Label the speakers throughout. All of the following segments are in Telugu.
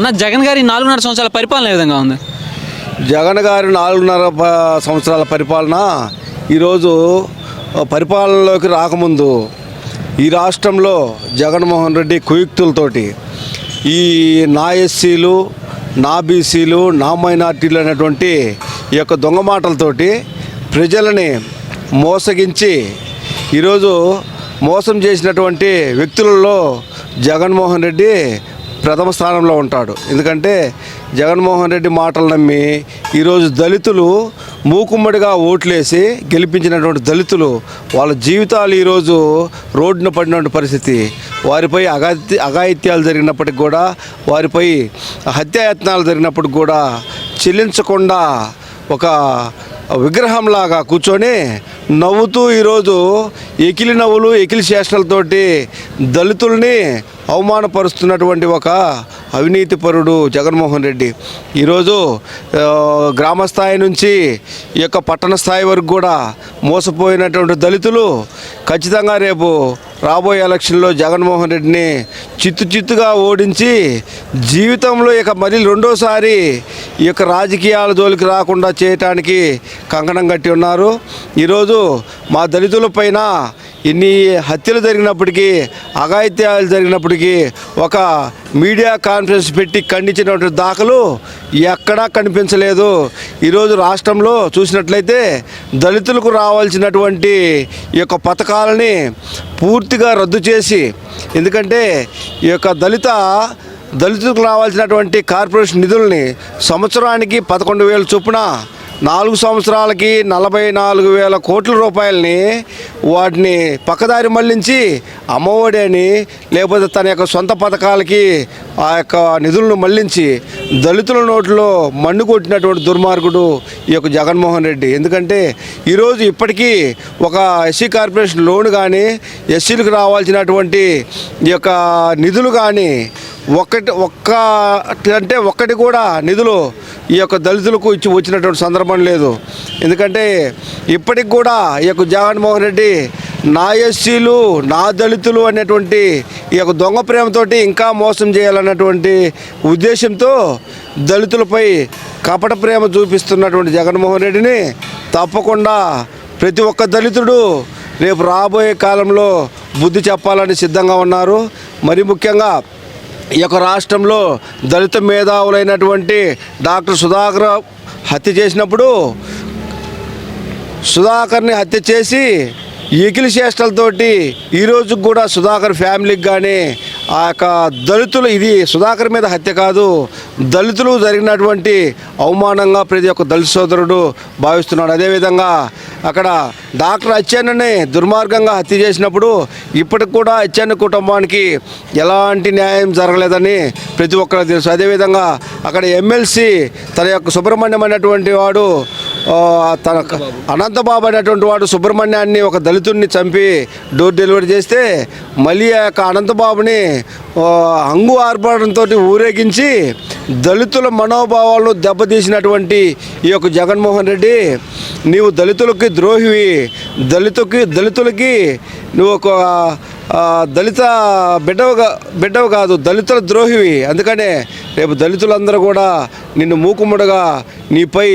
Speaker 1: అన్న జగన్ గారి నాలుగున్నర సంవత్సరాల పరిపాలన ఏ విధంగా ఉంది?
Speaker 2: జగన్ గారి నాలుగున్నర సంవత్సరాల పరిపాలన ఈరోజు పరిపాలనలోకి రాకముందు ఈ రాష్ట్రంలో జగన్మోహన్ రెడ్డి కుయుక్తులతోటి ఈ నా ఎస్సీలు నా బీసీలు నా మైనార్టీలు అనేటువంటి ఈ యొక్క దొంగ మాటలతోటి ప్రజలని మోసగించి ఈరోజు మోసం చేసినటువంటి వ్యక్తులలో జగన్మోహన్ రెడ్డి ప్రథమ స్థానంలో ఉంటాడు. ఎందుకంటే జగన్మోహన్ రెడ్డి మాటలు నమ్మి ఈరోజు దళితులు మూకుమ్మడిగా ఓట్లేసి గెలిపించినటువంటి దళితులు వాళ్ళ జీవితాలు ఈరోజు రోడ్డున పడినటువంటి పరిస్థితి. వారిపై అగాతి అఘాయిత్యాలు జరిగినప్పటికి కూడా వారిపై హత్యాయత్నాలు జరిగినప్పటికి కూడా చెల్లించకుండా ఒక విగ్రహంలాగా కూర్చొని నవ్వుతూ ఈరోజు ఎకిలి నవ్వులు ఎకిలి శేషాలతోటి దళితుల్ని అవమానపరుస్తున్నటువంటి ఒక అవినీతిపరుడు జగన్మోహన్ రెడ్డి. ఈరోజు గ్రామ స్థాయి నుంచి ఈ యొక్క పట్టణ స్థాయి వరకు కూడా మోసపోయినటువంటి దళితులు ఖచ్చితంగా రేపు రాబోయే ఎలక్షన్లో జగన్మోహన్ రెడ్డిని చిత్తు చిత్తుగా ఓడించి జీవితంలో ఇక మళ్ళీ రెండోసారి ఈ యొక్క రాజకీయాల జోలికి రాకుండా చేయటానికి కంకణం కట్టి ఉన్నారు. ఈరోజు మా దళితుల పైన ఇన్ని హత్యలు జరిగినప్పటికీ అఘాయిత్యాలు జరిగినప్పటికీ ఒక మీడియా కాన్ఫరెన్స్ పెట్టి ఖండించినటువంటి దాఖలు ఎక్కడా కనిపించలేదు. ఈరోజు రాష్ట్రంలో చూసినట్లయితే దళితులకు రావాల్సినటువంటి ఈ యొక్క పథకాలని పూర్తిగా రద్దు చేసి ఎందుకంటే ఈ యొక్క దళిత దళితులకు రావాల్సినటువంటి కార్పొరేషన్ నిధుల్ని సంవత్సరానికి పదకొండు వేల చొప్పున నాలుగు సంవత్సరాలకి నలభై నాలుగు వేల కోట్ల రూపాయలని వాటిని పక్కదారి మళ్ళించి అమ్మఒడి అని లేకపోతే తన యొక్క సొంత పథకాలకి ఆ యొక్క నిధులను మళ్ళించి దళితుల నోట్లో మన్ను కొట్టినటువంటి దుర్మార్గుడు ఈ యొక్క జగన్మోహన్ రెడ్డి. ఎందుకంటే ఈరోజు ఇప్పటికీ ఒక ఎస్సీ కార్పొరేషన్ లోన్ కానీ ఎస్సీలకు రావాల్సినటువంటి ఈ యొక్క నిధులు కానీ ఒక్కటి ఒక్క అంటే ఒక్కటి కూడా నిధులు ఈ యొక్క దళితులకు ఇచ్చి వచ్చినటువంటి సందర్భం లేదు. ఎందుకంటే ఇప్పటికి కూడా ఈ యొక్క జగన్మోహన్ రెడ్డి నా ఎస్సీలు నా దళితులు అనేటువంటి ఈ యొక్క దొంగ ప్రేమతోటి ఇంకా మోసం చేయాలన్నటువంటి ఉద్దేశంతో దళితులపై కపట ప్రేమ చూపిస్తున్నటువంటి జగన్మోహన్ రెడ్డిని తప్పకుండా ప్రతి ఒక్క దళితుడు రేపు రాబోయే కాలంలో బుద్ధి చెప్పాలని సిద్ధంగా ఉన్నారు. మరి ముఖ్యంగా ఈ యొక్క రాష్ట్రంలో దళిత మేధావులైనటువంటి డాక్టర్ సుధాకర్ హత్య చేసినప్పుడు సుధాకర్ని హత్య చేసి ఎకిలి చేష్టలతోటి ఈరోజు కూడా సుధాకర్ ఫ్యామిలీకి కానీ ఆ యొక్క దళితులు ఇది సుధాకర్ మీద హత్య కాదు. దళితులు జరిగినటువంటి అవమానంగా ప్రతి ఒక్క దళిత సోదరుడు భావిస్తున్నాడు. అదేవిధంగా అక్కడ డాక్టర్ అచ్చెన్నని దుర్మార్గంగా హత్య చేసినప్పుడు ఇప్పటికి కూడా అచ్చెన్న కుటుంబానికి ఎలాంటి న్యాయం జరగలేదని ప్రతి ఒక్కరు తెలుసు. అదేవిధంగా అక్కడ ఎమ్మెల్సీ తన యొక్క సుబ్రహ్మణ్యం అనేటువంటి వాడు తన అనంతబాబు అనేటువంటి వాడు సుబ్రహ్మణ్యాన్ని ఒక దళితుడిని చంపి డోర్ డెలివరీ చేస్తే మళ్ళీ ఆ యొక్క అనంతబాబుని అంగు హంగు ఊరేగించి దళితుల మనోభావాలను దెబ్బతీసినటువంటి ఈ యొక్క జగన్మోహన్ రెడ్డి నీవు దళితులకి ద్రోహివి. దళితుకి దళితులకి నువ్వు ఒక దళిత బిడ్డవు కా- బిడ్డవు కాదు దళితుల ద్రోహివి. అందుకనే రేపు దళితులందరూ కూడా నిన్ను మూకుముడగా నీపై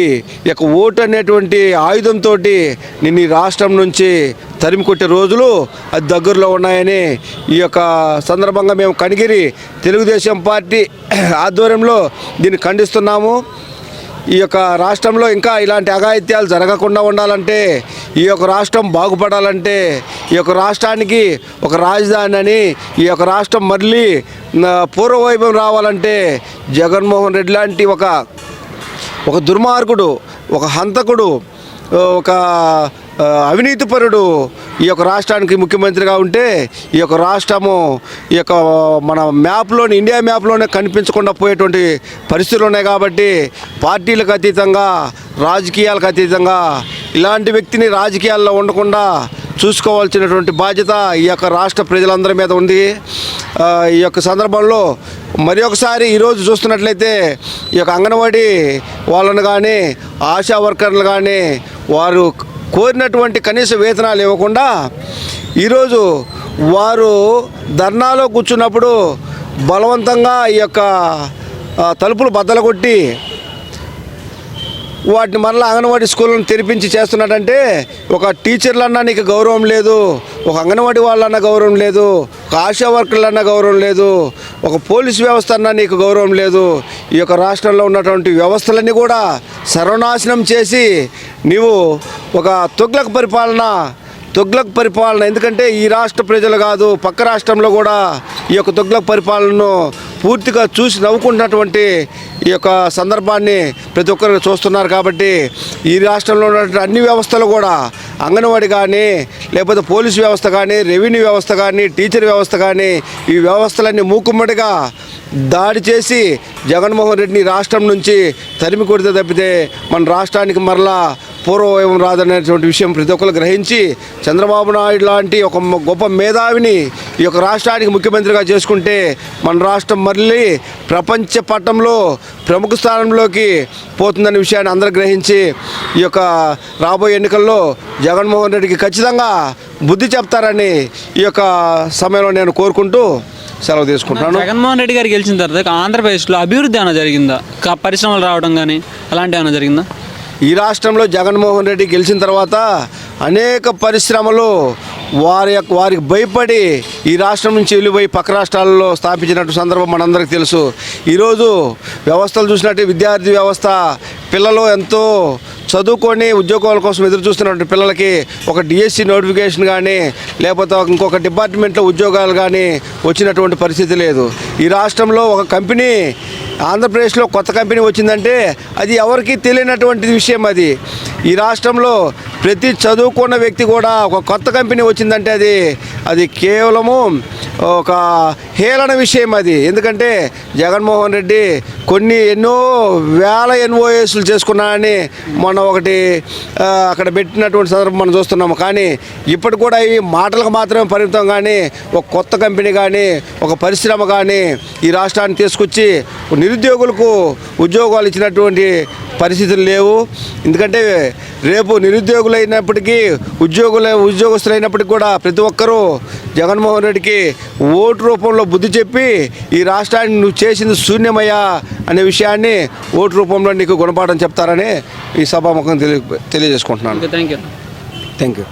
Speaker 2: ఈ యొక్క ఓటు అనేటువంటి ఆయుధంతో నిన్ను ఈ రాష్ట్రం నుంచి తరిమి కొట్టే రోజులు అది దగ్గరలో ఉన్నాయని ఈ యొక్క సందర్భంగా మేము కనిగిరి తెలుగుదేశం పార్టీ ఆధ్వర్యంలో దీన్ని ఖండిస్తున్నాము. ఈ యొక్క రాష్ట్రంలో ఇంకా ఇలాంటి అఘాయిత్యాలు జరగకుండా ఉండాలంటే ఈ యొక్క రాష్ట్రం బాగుపడాలంటే ఈ యొక్క రాష్ట్రానికి ఒక రాజధాని అని ఈ యొక్క రాష్ట్రం మళ్ళీ పూర్వవైభవం రావాలంటే జగన్మోహన్ రెడ్డి లాంటి ఒక ఒక దుర్మార్గుడు ఒక హంతకుడు ఒక అవినీతిపరుడు ఈ యొక్క రాష్ట్రానికి ముఖ్యమంత్రిగా ఉంటే ఈ యొక్క రాష్ట్రము ఈ యొక్క మన మ్యాప్లోని ఇండియా మ్యాప్లోనే కనిపించకుండా పోయేటువంటి పరిస్థితులు ఉన్నాయి కాబట్టి పార్టీలకు అతీతంగా రాజకీయాలకు అతీతంగా ఇలాంటి వ్యక్తిని రాజకీయాల్లో ఉండకుండా చూసుకోవాల్సినటువంటి బాధ్యత ఈ యొక్క రాష్ట్ర ప్రజలందరి మీద ఉంది. ఈ యొక్క సందర్భంలో మరి ఒకసారి ఈరోజు చూస్తున్నట్లయితే ఈ యొక్క అంగన్వాడీ వాళ్ళను కానీ ఆశా వర్కర్లు కానీ వారు కోరినటువంటి కనీస వేతనాలు ఇవ్వకుండా ఈరోజు వారు ధర్నాలో కూర్చున్నప్పుడు బలవంతంగా ఈ యొక్క తలుపులు బద్దలు కొట్టి వాటిని మరలా అంగన్వాడీ స్కూళ్ళను తెరిపించి చేస్తున్నాడంటే ఒక టీచర్లన్నా నీకు గౌరవం లేదు ఒక అంగన్వాడీ వాళ్ళన్నా గౌరవం లేదు ఒక ఆశా వర్కర్లన్నా గౌరవం లేదు ఒక పోలీస్ వ్యవస్థ అన్నా నీకు గౌరవం లేదు. ఈ యొక్క రాష్ట్రంలో ఉన్నటువంటి వ్యవస్థలన్నీ కూడా సర్వనాశనం చేసి నీవు ఒక తొగ్లకు పరిపాలన తొగ్లకు పరిపాలన. ఎందుకంటే ఈ రాష్ట్ర ప్రజలు కాదు పక్క రాష్ట్రంలో కూడా ఈ యొక్క తొగ్లకు పరిపాలనను పూర్తిగా చూసి నవ్వుకుంటున్నటువంటి ఈ యొక్క సందర్భాన్ని ప్రతి ఒక్కరు చూస్తున్నారు కాబట్టి ఈ రాష్ట్రంలో ఉన్నటువంటి అన్ని వ్యవస్థలు కూడా అంగన్వాడీ కానీ లేకపోతే పోలీస్ వ్యవస్థ కానీ రెవెన్యూ వ్యవస్థ కానీ టీచర్ వ్యవస్థ కానీ ఈ వ్యవస్థలన్నీ మూకుమ్మడిగా దాడి చేసి జగన్మోహన్ రెడ్డిని రాష్ట్రం నుంచి తరిమి కొడితే తప్పితే మన రాష్ట్రానికి మరలా పూర్వవైవం రాదనేటువంటి విషయం ప్రతి ఒక్కరు గ్రహించి చంద్రబాబు నాయుడు లాంటి ఒక గొప్ప మేధావిని ఈ యొక్క రాష్ట్రానికి ముఖ్యమంత్రిగా చేసుకుంటే మన రాష్ట్రం మళ్ళీ ప్రపంచ పట్టంలో ప్రముఖ స్థానంలోకి పోతుందనే విషయాన్ని అందరూ గ్రహించి ఈ యొక్క రాబోయే ఎన్నికల్లో జగన్మోహన్ రెడ్డికి ఖచ్చితంగా బుద్ధి చెప్తారని ఈ యొక్క సమయంలో నేను కోరుకుంటూ సెలవు తీసుకుంటున్నాను.
Speaker 1: జగన్మోహన్ రెడ్డి గారు గెలిచిన తర్వాత ఆంధ్రప్రదేశ్లో అభివృద్ధి ఏమైనా జరిగిందా? పరిశ్రమలు రావడం కానీ అలాంటి ఏమైనా జరిగిందా?
Speaker 2: ఈ రాష్ట్రంలో జగన్మోహన్ రెడ్డి గెలిచిన తర్వాత అనేక పరిశ్రమలు వారి యొక్క వారికి భయపడి ఈ రాష్ట్రం నుంచి వెళ్ళిపోయి పక్క రాష్ట్రాల్లో స్థాపించినట్టు సందర్భం మనందరికీ తెలుసు. ఈరోజు వ్యవస్థలు చూసినట్టు విద్యార్థి వ్యవస్థ పిల్లలు ఎంతో చదువుకొని ఉద్యోగాల కోసం ఎదురు చూస్తున్నటువంటి పిల్లలకి ఒక డిఎస్సి నోటిఫికేషన్ కానీ లేకపోతే ఇంకొక డిపార్ట్మెంట్లో ఉద్యోగాలు కానీ వచ్చినటువంటి పరిస్థితి లేదు. ఈ రాష్ట్రంలో ఒక కంపెనీ ఆంధ్రప్రదేశ్లో కొత్త కంపెనీ వచ్చిందంటే అది ఎవరికీ తెలియనటువంటి విషయం అది. ఈ రాష్ట్రంలో ప్రతి చదువుకున్న వ్యక్తి కూడా ఒక కొత్త కంపెనీ వచ్చిందంటే అది అది కేవలము ఒక హేళన విషయం అది. ఎందుకంటే జగన్మోహన్ రెడ్డి కొన్ని ఎన్నో వేల ఎన్ఓఎస్లు చేసుకున్నానని మనం ఒకటి అక్కడ పెట్టినటువంటి సందర్భం మనం చూస్తున్నాము. కానీ ఇప్పటి కూడా ఇవి మాటలకు మాత్రమే పరిమితం కానీ ఒక కొత్త కంపెనీ కానీ ఒక పరిశ్రమ కానీ ఈ రాష్ట్రాన్ని తీసుకొచ్చి నిరుద్యోగులకు ఉద్యోగాలు ఇచ్చినటువంటి పరిస్థితులు లేవు. ఎందుకంటే రేపు నిరుద్యోగులు అయినప్పటికీ ఉద్యోగుల ఉద్యోగస్తులైనప్పటికీ కూడా ప్రతి ఒక్కరూ జగన్మోహన్ రెడ్డికి ఓటు రూపంలో బుద్ధి చెప్పి ఈ రాష్ట్రాన్ని నువ్వు చేసింది శూన్యమయ్యా. అనే విషయాన్ని ఓటు రూపంలో నీకు గుణపాఠం చెప్తారని ఈ సభాముఖం తెలియ తెలియజేసుకుంటున్నాను.
Speaker 1: Thank you
Speaker 2: thank you